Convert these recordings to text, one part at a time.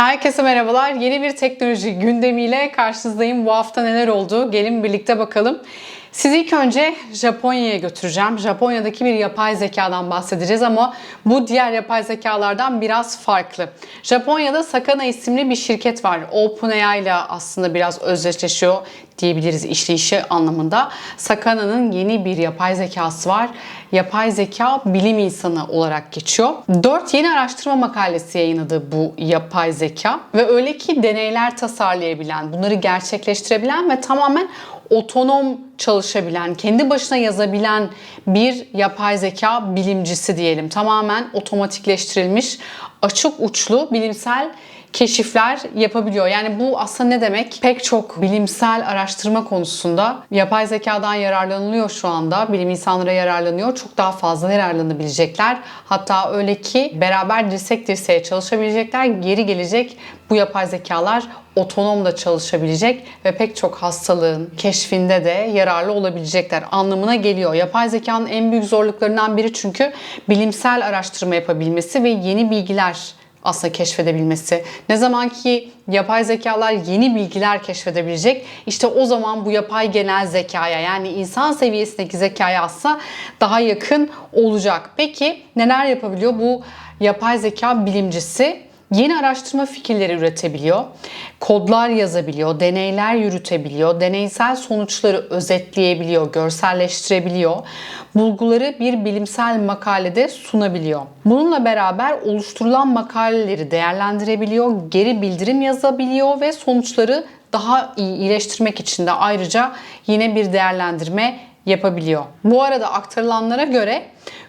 Herkese merhabalar. Yeni bir teknoloji gündemiyle karşınızdayım. Bu hafta neler oldu? Gelin birlikte bakalım. Sizi ilk önce Japonya'ya götüreceğim. Japonya'daki bir yapay zekadan bahsedeceğiz ama bu diğer yapay zekalardan biraz farklı. Japonya'da Sakana isimli bir şirket var. OpenAI ile aslında biraz özdeşleşiyor diyebiliriz işleyişi anlamında. Sakana'nın yeni bir yapay zekası var. Yapay zeka bilim insanı olarak geçiyor. 4 yeni araştırma makalesi yayınladı bu yapay zeka ve öyle ki deneyler tasarlayabilen, bunları gerçekleştirebilen ve tamamen otonom çalışabilen, kendi başına yazabilen bir yapay zeka bilimcisi diyelim. Tamamen otomatikleştirilmiş, açık uçlu bilimsel keşifler yapabiliyor. Yani bu aslında ne demek? Pek çok bilimsel araştırma konusunda yapay zekadan yararlanılıyor şu anda. Bilim insanları yararlanıyor. Çok daha fazla yararlanabilecekler. Hatta öyle ki beraber dirsek dirseğe çalışabilecekler. Geri gelecek bu yapay zekalar otonom da çalışabilecek ve pek çok hastalığın keşfinde de yararlı olabilecekler anlamına geliyor. Yapay zekanın en büyük zorluklarından biri çünkü bilimsel araştırma yapabilmesi ve yeni bilgiler aslında keşfedebilmesi. Ne zaman ki yapay zekalar yeni bilgiler keşfedebilecek işte o zaman bu yapay genel zekaya yani insan seviyesindeki zekaya aslında daha yakın olacak. Peki neler yapabiliyor bu yapay zeka bilimcisi? Yeni araştırma fikirleri üretebiliyor, kodlar yazabiliyor, deneyler yürütebiliyor, deneysel sonuçları özetleyebiliyor, görselleştirebiliyor, bulguları bir bilimsel makalede sunabiliyor. Bununla beraber oluşturulan makaleleri değerlendirebiliyor, geri bildirim yazabiliyor ve sonuçları daha iyi iyileştirmek için de ayrıca yine bir değerlendirme yapabiliyor. Bu arada aktarılanlara göre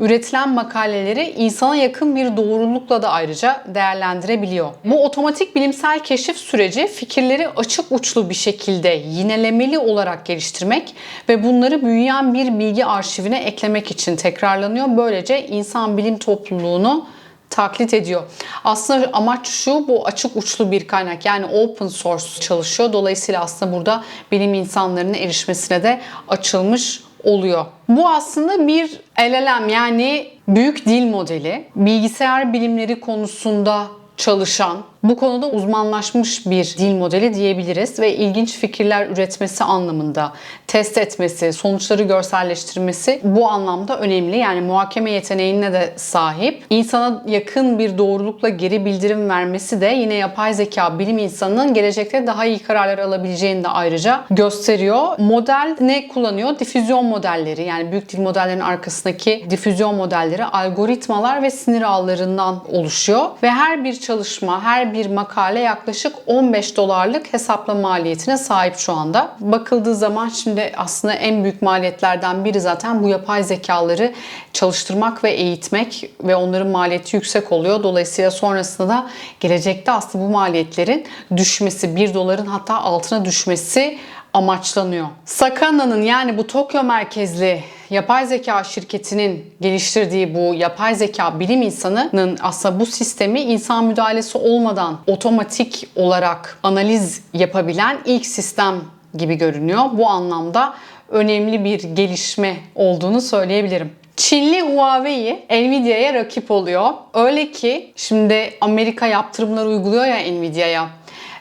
üretilen makaleleri insana yakın bir doğrulukla da ayrıca değerlendirebiliyor. Bu otomatik bilimsel keşif süreci fikirleri açık uçlu bir şekilde yinelemeli olarak geliştirmek ve bunları büyüyen bir bilgi arşivine eklemek için tekrarlanıyor. Böylece insan bilim topluluğunu taklit ediyor. Aslında amaç şu bu açık uçlu bir kaynak yani open source çalışıyor. Dolayısıyla aslında burada bilim insanlarının erişmesine de açılmış oluyor. Bu aslında bir LLM yani büyük dil modeli. Bilgisayar bilimleri konusunda çalışan, bu konuda uzmanlaşmış bir dil modeli diyebiliriz ve ilginç fikirler üretmesi anlamında test etmesi, sonuçları görselleştirmesi bu anlamda önemli. Yani muhakeme yeteneğine de sahip. İnsana yakın bir doğrulukla geri bildirim vermesi de yine yapay zeka bilim insanının gelecekte daha iyi kararlar alabileceğini de ayrıca gösteriyor. Model ne kullanıyor? Difüzyon modelleri yani büyük dil modellerinin arkasındaki difüzyon modelleri algoritmalar ve sinir ağlarından oluşuyor ve her bir çalışma, her bir makale yaklaşık 15 dolarlık hesaplama maliyetine sahip şu anda. Bakıldığı zaman şimdi aslında en büyük maliyetlerden biri zaten bu yapay zekaları çalıştırmak ve eğitmek ve onların maliyeti yüksek oluyor. Dolayısıyla sonrasında da gelecekte aslında bu maliyetlerin düşmesi, 1 doların hatta altına düşmesi amaçlanıyor. Sakana'nın yani bu Tokyo merkezli yapay zeka şirketinin geliştirdiği bu yapay zeka bilim insanının aslında bu sistemi insan müdahalesi olmadan otomatik olarak analiz yapabilen ilk sistem gibi görünüyor. Bu anlamda önemli bir gelişme olduğunu söyleyebilirim. Çinli Huawei Nvidia'ya rakip oluyor. Öyle ki şimdi Amerika yaptırımlar uyguluyor ya Nvidia'ya.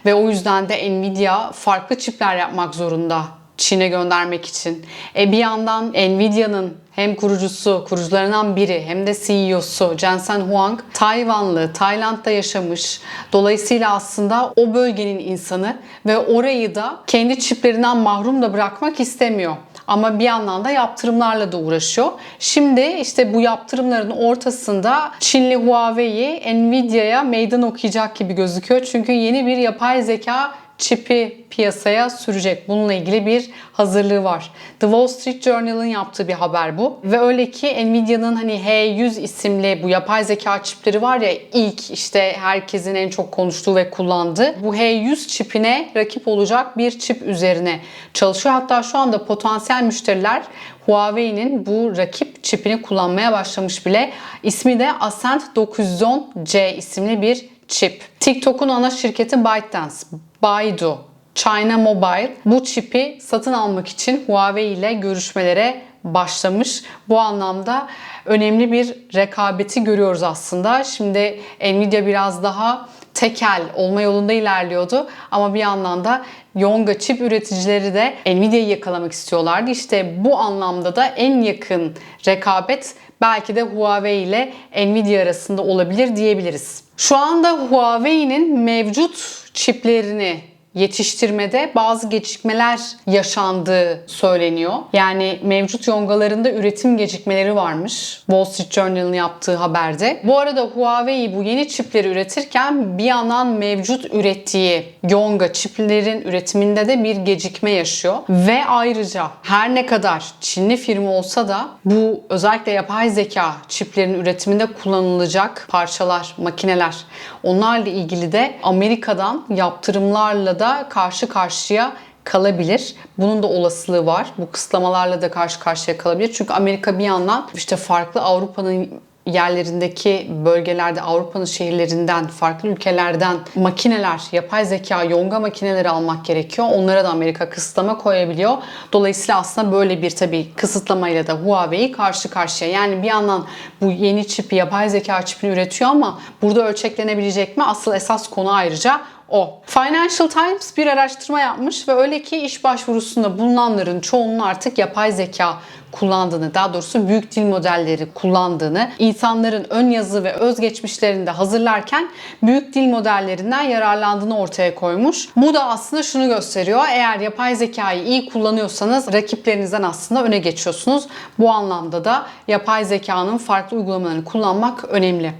Ve o yüzden de Nvidia farklı çipler yapmak zorunda Çin'e göndermek için. E bir yandan Nvidia'nın hem kurucusu, kurucularından biri hem de CEO'su Jensen Huang Tayvanlı, Tayland'da yaşamış. Dolayısıyla aslında o bölgenin insanı ve orayı da kendi çiplerinden mahrum da bırakmak istemiyor. Ama bir yandan da yaptırımlarla da uğraşıyor. Şimdi işte bu yaptırımların ortasında Çinli Huawei Nvidia'ya meydan okuyacak gibi gözüküyor. Çünkü yeni bir yapay zeka çipi piyasaya sürecek. Bununla ilgili bir hazırlığı var. The Wall Street Journal'ın yaptığı bir haber bu. Ve öyle ki Nvidia'nın hani H100 isimli bu yapay zeka çipleri var ya ilk işte herkesin en çok konuştuğu ve kullandığı bu H100 çipine rakip olacak bir çip üzerine çalışıyor. Hatta şu anda potansiyel müşteriler Huawei'nin bu rakip çipini kullanmaya başlamış bile. İsmi de Ascend 910C isimli bir çip. TikTok'un ana şirketi ByteDance, Baidu, China Mobile bu çipi satın almak için Huawei ile görüşmelere başlamış. Bu anlamda önemli bir rekabeti görüyoruz aslında. Şimdi Nvidia biraz daha tekel olma yolunda ilerliyordu. Ama bir yandan da Yonga çip üreticileri de Nvidia'yı yakalamak istiyorlardı. İşte bu anlamda da en yakın rekabet belki de Huawei ile Nvidia arasında olabilir diyebiliriz. Şu anda Huawei'nin mevcut çiplerini yetiştirmede bazı gecikmeler yaşandığı söyleniyor. Yani mevcut yongalarında üretim gecikmeleri varmış. Wall Street Journal'ın yaptığı haberde. Bu arada Huawei bu yeni çipleri üretirken bir yandan mevcut ürettiği yonga çiplerin üretiminde de bir gecikme yaşıyor. Ve ayrıca her ne kadar Çinli firma olsa da bu özellikle yapay zeka çiplerin üretiminde kullanılacak parçalar, makineler onlarla ilgili de Amerika'dan yaptırımlarla da karşı karşıya kalabilir. Bunun da olasılığı var. Bu kısıtlamalarla da karşı karşıya kalabilir. Çünkü Amerika bir yandan işte farklı Avrupa'nın yerlerindeki bölgelerde Avrupa'nın şehirlerinden, farklı ülkelerden makineler, yapay zeka, yonga makineleri almak gerekiyor. Onlara da Amerika kısıtlama koyabiliyor. Dolayısıyla aslında böyle bir tabii kısıtlamayla da Huawei karşı karşıya. Yani bir yandan bu yeni çipi, yapay zeka çipini üretiyor ama burada ölçeklenebilecek mi? Asıl esas konu ayrıca o. Financial Times bir araştırma yapmış ve öyle ki iş başvurusunda bulunanların çoğunun artık yapay zeka kullandığını, daha doğrusu büyük dil modelleri kullandığını, insanların ön yazı ve özgeçmişlerini de hazırlarken büyük dil modellerinden yararlandığını ortaya koymuş. Bu da aslında şunu gösteriyor. Eğer yapay zekayı iyi kullanıyorsanız rakiplerinizden aslında öne geçiyorsunuz. Bu anlamda da yapay zekanın farklı uygulamalarını kullanmak önemli.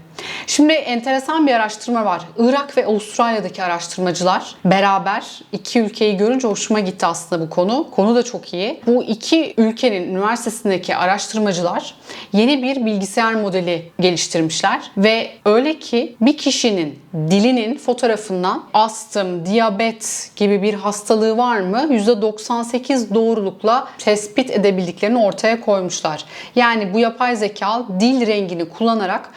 Şimdi enteresan bir araştırma var. Irak ve Avustralya'daki araştırmacılar beraber iki ülkeyi görünce hoşuma gitti aslında bu konu. Konu da çok iyi. Bu iki ülkenin üniversitesindeki araştırmacılar yeni bir bilgisayar modeli geliştirmişler ve öyle ki bir kişinin dilinin fotoğrafından astım, diyabet gibi bir hastalığı var mı %98 doğrulukla tespit edebildiklerini ortaya koymuşlar. Yani bu yapay zeka dil rengini kullanarak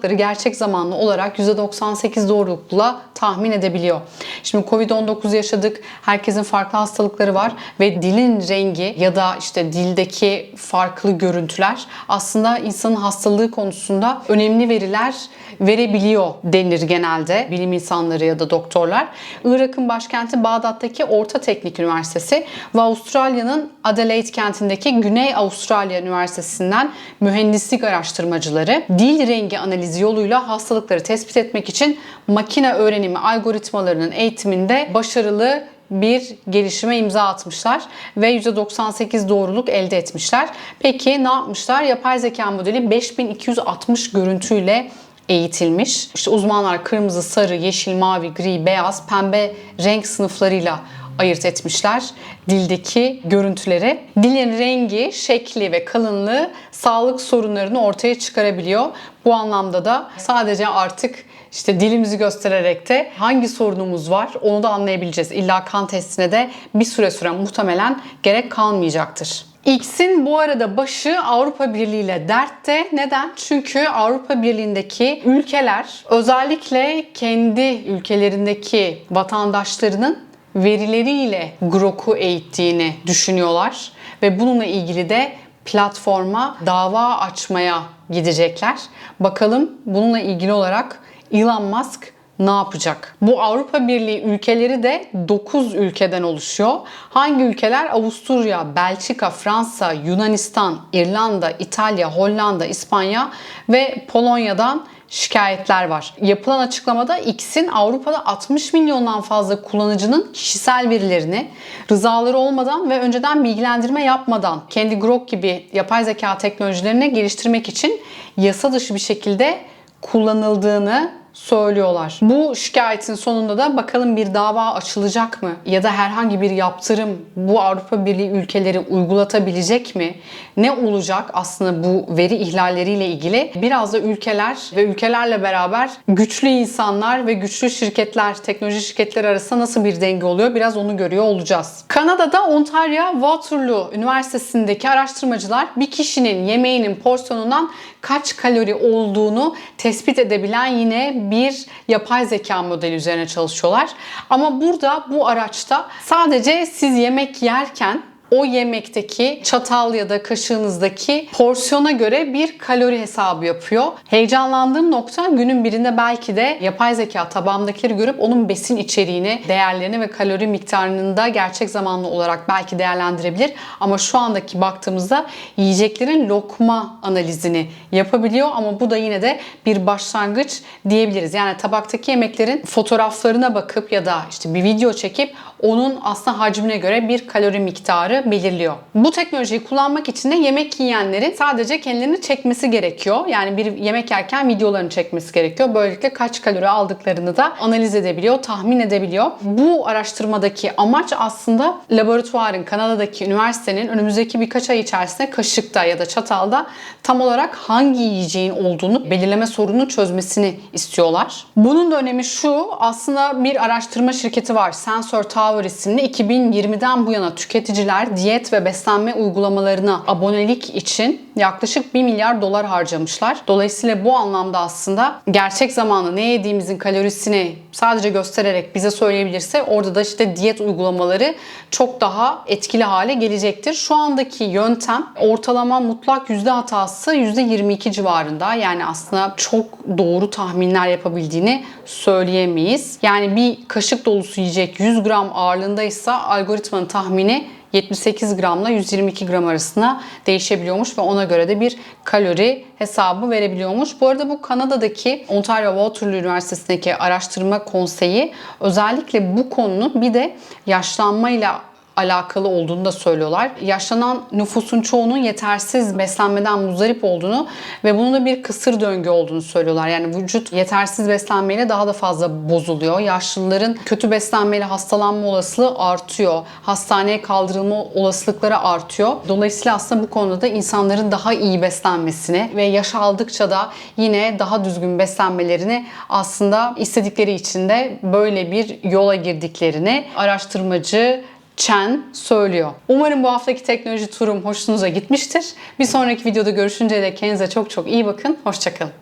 hastalıkları gerçek zamanlı olarak %98 doğrulukla tahmin edebiliyor. Şimdi Covid-19 yaşadık. Herkesin farklı hastalıkları var ve dilin rengi ya da işte dildeki farklı görüntüler aslında insanın hastalığı konusunda önemli veriler verebiliyor denir genelde bilim insanları ya da doktorlar. Irak'ın başkenti Bağdat'taki Orta Teknik Üniversitesi ve Avustralya'nın Adelaide kentindeki Güney Avustralya Üniversitesi'nden mühendislik araştırmacıları dil rengi analizi yoluyla hastalıkları tespit etmek için makine öğrenimi algoritmalarının eğitiminde başarılı bir gelişime imza atmışlar ve %98 doğruluk elde etmişler. Peki ne yapmışlar? Yapay zeka modeli 5260 görüntüyle eğitilmiş. İşte uzmanlar kırmızı, sarı, yeşil, mavi, gri, beyaz, pembe renk sınıflarıyla ayırt etmişler dildeki görüntüleri. Dilin rengi, şekli ve kalınlığı sağlık sorunlarını ortaya çıkarabiliyor. Bu anlamda da sadece artık işte dilimizi göstererek de hangi sorunumuz var onu da anlayabileceğiz. İlla kan testine de bir süre süren muhtemelen gerek kalmayacaktır. X'in bu arada başı Avrupa Birliği ile dertte. Neden? Çünkü Avrupa Birliği'ndeki ülkeler özellikle kendi ülkelerindeki vatandaşlarının verileriyle Grok'u eğittiğini düşünüyorlar ve bununla ilgili de platforma dava açmaya gidecekler. Bakalım bununla ilgili olarak Elon Musk ne yapacak? Bu Avrupa Birliği ülkeleri de 9 ülkeden oluşuyor. Hangi ülkeler? Avusturya, Belçika, Fransa, Yunanistan, İrlanda, İtalya, Hollanda, İspanya ve Polonya'dan şikayetler var. Yapılan açıklamada X'in Avrupa'da 60 milyondan fazla kullanıcının kişisel verilerini rızaları olmadan ve önceden bilgilendirme yapmadan kendi Grok gibi yapay zeka teknolojilerini geliştirmek için yasa dışı bir şekilde kullanıldığını söylüyorlar. Bu şikayetin sonunda da bakalım bir dava açılacak mı? Ya da herhangi bir yaptırım bu Avrupa Birliği ülkeleri uygulatabilecek mi? Ne olacak aslında bu veri ihlalleriyle ilgili? Biraz da ülkeler ve ülkelerle beraber güçlü insanlar ve güçlü şirketler, teknoloji şirketleri arasında nasıl bir denge oluyor? Biraz onu görüyor olacağız. Kanada'da Ontario Waterloo Üniversitesi'ndeki araştırmacılar bir kişinin yemeğinin porsiyonundan kaç kalori olduğunu tespit edebilen yine bir yapay zeka modeli üzerine çalışıyorlar. Ama burada bu araçta sadece siz yemek yerken o yemekteki çatal ya da kaşığınızdaki porsiyona göre bir kalori hesabı yapıyor. Heyecanlandığım nokta günün birinde belki de yapay zeka tabağımdakileri görüp onun besin içeriğini, değerlerini ve kalori miktarını da gerçek zamanlı olarak belki değerlendirebilir. Ama şu andaki baktığımızda yiyeceklerin lokma analizini yapabiliyor ama bu da yine de bir başlangıç diyebiliriz. Yani tabaktaki yemeklerin fotoğraflarına bakıp ya da işte bir video çekip onun aslında hacmine göre bir kalori miktarı belirliyor. Bu teknolojiyi kullanmak için de yemek yiyenlerin sadece kendilerini çekmesi gerekiyor. Yani bir yemek yerken videolarını çekmesi gerekiyor. Böylelikle kaç kalori aldıklarını da analiz edebiliyor, tahmin edebiliyor. Bu araştırmadaki amaç aslında laboratuvarın, Kanada'daki üniversitenin önümüzdeki birkaç ay içerisinde kaşıkta ya da çatalda tam olarak hangi yiyeceğin olduğunu belirleme sorununu çözmesini istiyorlar. Bunun da önemi şu, aslında bir araştırma şirketi var. Sensor Tower isimli 2020'den bu yana tüketiciler diyet ve beslenme uygulamalarına abonelik için yaklaşık 1 milyar dolar harcamışlar. Dolayısıyla bu anlamda aslında gerçek zamanlı ne yediğimizin kalorisini sadece göstererek bize söyleyebilirse orada da işte diyet uygulamaları çok daha etkili hale gelecektir. Şu andaki yöntem ortalama mutlak yüzde hatası yüzde 22 civarında. Yani aslında çok doğru tahminler yapabildiğini söyleyemeyiz. Yani bir kaşık dolusu yiyecek 100 gram ağırlığındaysa algoritmanın tahmini 78 gramla 122 gram arasında değişebiliyormuş ve ona göre de bir kalori hesabı verebiliyormuş. Bu arada bu Kanada'daki Ontario Waterloo Üniversitesi'ndeki araştırma konseyi özellikle bu konunun bir de yaşlanmayla alakalı olduğunu da söylüyorlar. Yaşlanan nüfusun çoğunun yetersiz beslenmeden muzdarip olduğunu ve bunun da bir kısır döngü olduğunu söylüyorlar. Yani vücut yetersiz beslenmeyle daha da fazla bozuluyor. Yaşlıların kötü beslenmeyle hastalanma olasılığı artıyor. Hastaneye kaldırılma olasılıkları artıyor. Dolayısıyla aslında bu konuda da insanların daha iyi beslenmesini ve yaş aldıkça da yine daha düzgün beslenmelerini aslında istedikleri için de böyle bir yola girdiklerini araştırmacı Chen söylüyor. Umarım bu haftaki teknoloji turum hoşunuza gitmiştir. Bir sonraki videoda görüşünceye dek kendinize çok çok iyi bakın. Hoşçakalın.